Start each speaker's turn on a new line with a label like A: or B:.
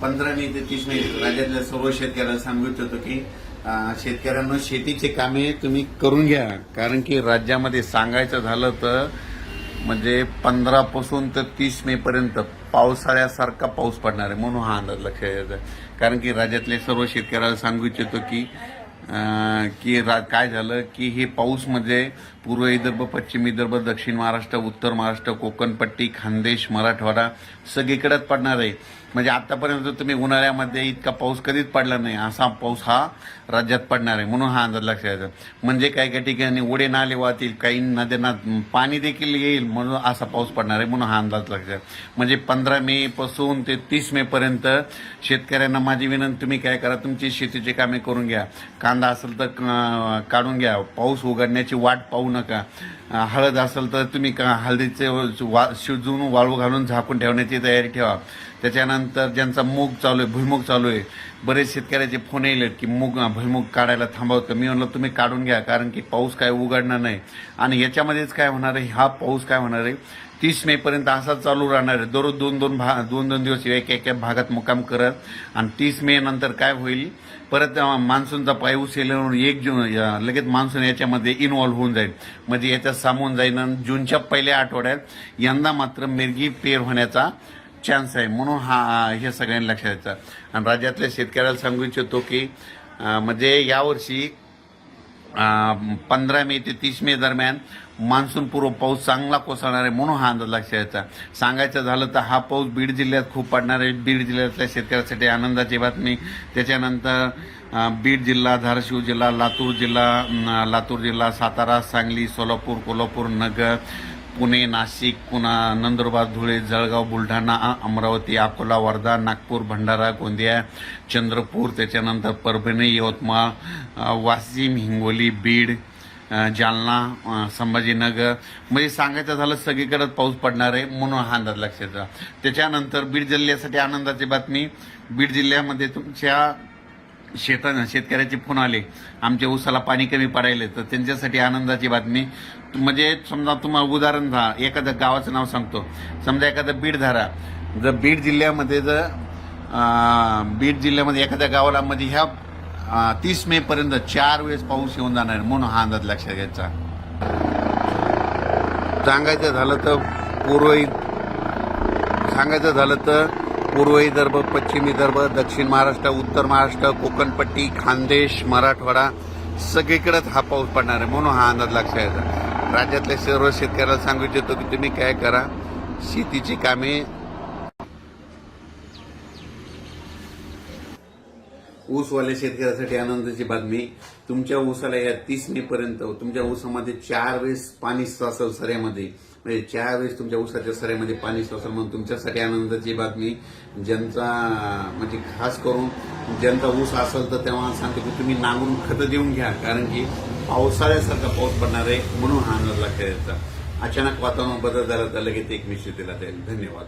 A: पंधरा मे ते तीस मे राज्यातल्या सर्व शेतकऱ्यांना सांगू इच्छितो की शेतकऱ्यांना शेतीचे कामे तुम्ही करून घ्या. कारण की राज्यामध्ये सांगायचं झालं तर म्हणजे पंधरापासून तर तीस मे पर्यंत पावसाळ्यासारखा पाऊस पडणार आहे म्हणून हा अंदाज लक्षात यायचा कारण की राज्यातले सर्व शेतकऱ्याला सांगू इच्छितो की की रा काय झालं की हे पाऊस म्हणजे पूर्व विदर्भ पश्चिम विदर्भ दक्षिण महाराष्ट्र उत्तर महाराष्ट्र कोकणपट्टी खानदेश मराठवाडा सगळीकडेच पडणार आहे. म्हणजे आतापर्यंत तुम्ही उन्हाळ्यामध्ये इतका पाऊस कधीच पडला नाही. असा पाऊस हा राज्यात पडणार आहे म्हणून हा अंदाज लक्षात यायचा म्हणजे काही काही ठिकाणी ओढे नाले वाहतील काही नद्यांना पाणी देखील येईल म्हणून असा पाऊस पडणार आहे म्हणून हा अंदाज लक्षात म्हणजे पंधरा मे पासून ते तीस मे पर्यंत शेतकऱ्यांना माझी विनंती तुम्ही काय करा तुमची शेतीची कामे करून घ्या. कांदा असेल तर काढून घ्या. पाऊस उघडण्याची वाट पाहू नका. हळद असेल तर तुम्ही का हळदीचे वा शिजवून वाळू घालून झाकून ठेवण्याची तयारी ठेवा. त्याच्यानंतर ज्यांचा मूग चालू आहे भुईमुग चालू आहे बरेच शेतकऱ्याचे फोन येईल की मूग भुईमुग काढायला थांबवतं मी म्हणलं तुम्ही काढून घ्या कारण की पाऊस काय उघडणार नाही. आणि याच्यामध्येच काय होणार आहे? हा पाऊस काय होणार आहे? तीस मे पर्यंत असा चालू राहणार आहे. दररोज दोन दोन भा दोन दोन दिवस एक एक भागात मुक्काम करत आणि तीस मे नंतर काय होईल? परत मान्सूनचा पाय येल्यावर एक जून या- लगेच मान्सून याच्यामध्ये इन्वॉल्व्ह होऊन जाईल. म्हणजे याच्यात सामून जाईल आणि जूनच्या पहिल्या आठवड्यात यंदा मात्र मिरगी पेर होण्याचा चान्स आहे. म्हणून हा हे सगळ्यांनी लक्षात द्यायचं आणि राज्यातल्या शेतकऱ्याला सांगू इच्छितो की म्हणजे यावर्षी पंधरा मे ते तीस मे दरम्यान मान्सूनपूर्व पाऊस चांगला कोसळणार आहे म्हणून हा अंदाज लक्षात यायचा सांगायचं झालं तर हा पाऊस बीड जिल्ह्यात खूप पडणार आहे बीड जिल्ह्यातल्या शेतकऱ्यासाठी आनंदाची बातमी. त्याच्यानंतर बीड जिल्हा धाराशिव जिल्हा लातूर जिल्हा लातूर जिल्हा सातारा सांगली सोलापूर कोल्हापूर नगर पुणे नाशिक पुन्हा नंदुरबार धुळे जळगाव बुलढाणा अमरावती अकोला वर्धा नागपूर भंडारा गोंदिया चंद्रपूर त्याच्यानंतर परभणी यवतमाळ वाशिम हिंगोली बीड जालना संभाजीनगर. म्हणजे सांगायचं झालं सगळीकडे पाऊस पडणार आहे म्हणून हा अंदाज लक्षात ठेवा. त्याच्यानंतर बीड जिल्ह्यासाठी आनंदाची बातमी. बीड जिल्ह्यामध्ये तुमच्या शेता शेतकऱ्याचे फोन आले. आमच्या ऊसाला पाणी कमी पडायले तर त्यांच्यासाठी आनंदाची बातमी. म्हणजे समजा तुम्हाला उदाहरण धा एखाद्या गावाचं नाव सांगतो. समजा एखादं बीड धारा जर बीड जिल्ह्यामध्ये जर बीड जिल्ह्यामध्ये एखाद्या गावाला म्हणजे ह्या तीस मे पर्यंत चार वेळेस पाऊस येऊन जाणार आहे, म्हणून हा अंदाज लक्षात घ्यायचा. सांगायचं झालं तर पूर्व सांगायचं झालं तर पूर्व विदर्भ पश्चिम विदर्भ दक्षिण महाराष्ट्र उत्तर महाराष्ट्र कोकणपट्टी खानदेश मराठवाडा सगळीकडेच हा पाऊस पडणार आहे म्हणून हा अंदाज लक्षात यायचा राज्यातल्या सर्व शेतकऱ्याला सांगू इच्छितो की तुम्ही काय करा शेतीची कामे ऊसवाल्या शेतकऱ्यासाठी आनंदाची बातमी. तुमच्या ऊसाला या तीस मे पर्यंत तुमच्या ऊसामध्ये चार वेळेस पाणी साचल सऱ्यामध्ये. म्हणजे चार वेळेस तुमच्या ऊसाच्या सऱ्यामध्ये पाणी साचल म्हणून तुमच्यासाठी आनंदाची बातमी. ज्यांचा म्हणजे खास करून ज्यांचा ऊस असेल तर तेव्हा सांगतो की तुम्ही नांगरून खतं देऊन घ्या. कारण की पावसाळ्यासारखा पाऊस पडणार आहे म्हणून हा अंदाज लक्षात अचानक वातावरण बदल झाला तर लगेच एक निश्चितीला जाईल. धन्यवाद.